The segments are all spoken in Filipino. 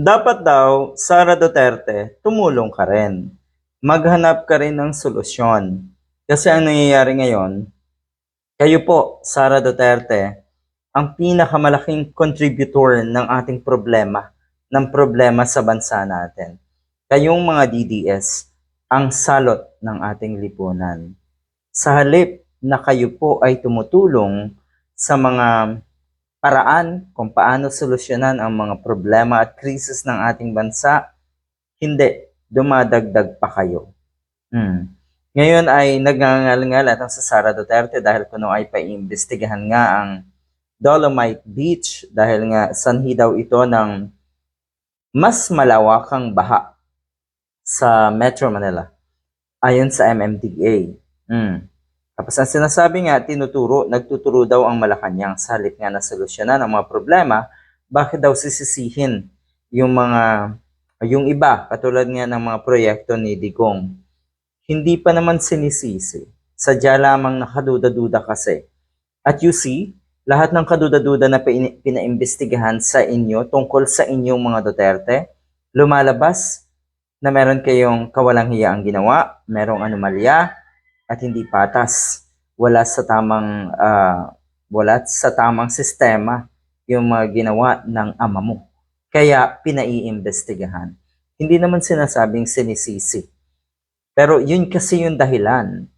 Dapat daw, Sara Duterte, tumulong ka rin. Maghanap ka rin ng solusyon. Kasi ang nangyayari ngayon, kayo po, Sara Duterte, ang pinakamalaking contributor ng ating problema, ng problema sa bansa natin. Kayong mga DDS, ang salot ng ating lipunan. Sa halip na kayo po ay tumutulong sa mga paraan kung paano solusyonan ang mga problema at krisis ng ating bansa, hindi, dumadagdag pa kayo. Hmm. Ngayon ay nagngangal-ngal at ang sa Sara Duterte dahil kuno ay paiimbestigahan nga ang Dolomite Beach dahil nga sanhi daw ito ng mas malawakang baha sa Metro Manila ayon sa MMDA. Hmm. Tapos ang sinasabi nga, tinuturo, nagtuturo daw ang Malacanang sa halip nga na solusyonan ang mga problema, bakit daw sisisihin yung mga, yung iba, katulad nga ng mga proyekto ni Digong. Hindi pa naman sinisisi. Sadya lamang nakaduda-duda kasi. At you see, lahat ng kaduda-duda na pina- pinaimbestigahan sa inyo tungkol sa inyong mga Duterte, lumalabas na meron kayong kawalang hiyaang ginawa, merong anomalya, at hindi patas. Wala sa tamang ah, wala sa tamang sistema yung mga ginawa ng ama mo. Kaya pinaiimbestigahan. Hindi naman sinasabing sinisisi. Pero yun kasi yung dahilan.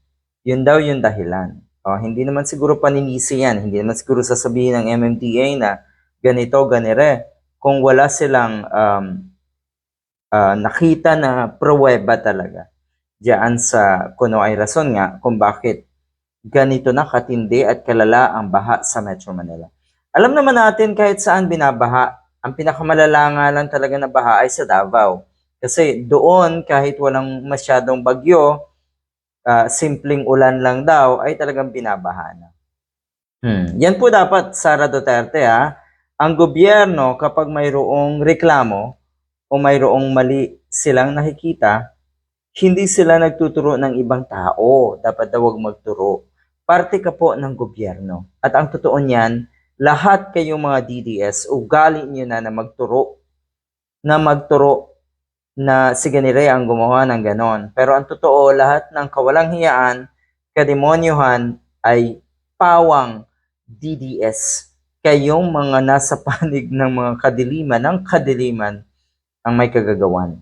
Yun daw yung dahilan. Oh, hindi naman siguro paninisi yan. Hindi naman siguro sasabihin ng MMDA na ganito, ganire. Kung wala silang um, ah, nakita na pruweba talaga diyan sa kuno ay rason nga kung bakit ganito na katindi at kalala ang baha sa Metro Manila. Alam naman natin kahit saan binabaha, ang pinakamalala nga lang talaga na baha ay sa Davao. Kasi doon kahit walang masyadong bagyo, ah, simpleng ulan lang daw ay talagang binabaha na. Hmm. Yan po dapat Sara Duterte ha. Ang gobyerno kapag mayroong reklamo o mayroong mali silang nakikita, hindi sila nagtuturo ng ibang tao. Dapat daw huwag magturo. Parte ka po ng gobyerno. At ang totoo niyan, lahat kayong mga DDS, ugali niyo na na magturo. Na magturo na si Ganire ang gumawa ng ganon. Pero ang totoo, lahat ng kawalang hiyaan, kademonyohan ay pawang DDS. Kayong mga nasa panig ng mga kadiliman, ng kadiliman ang may kagagawan.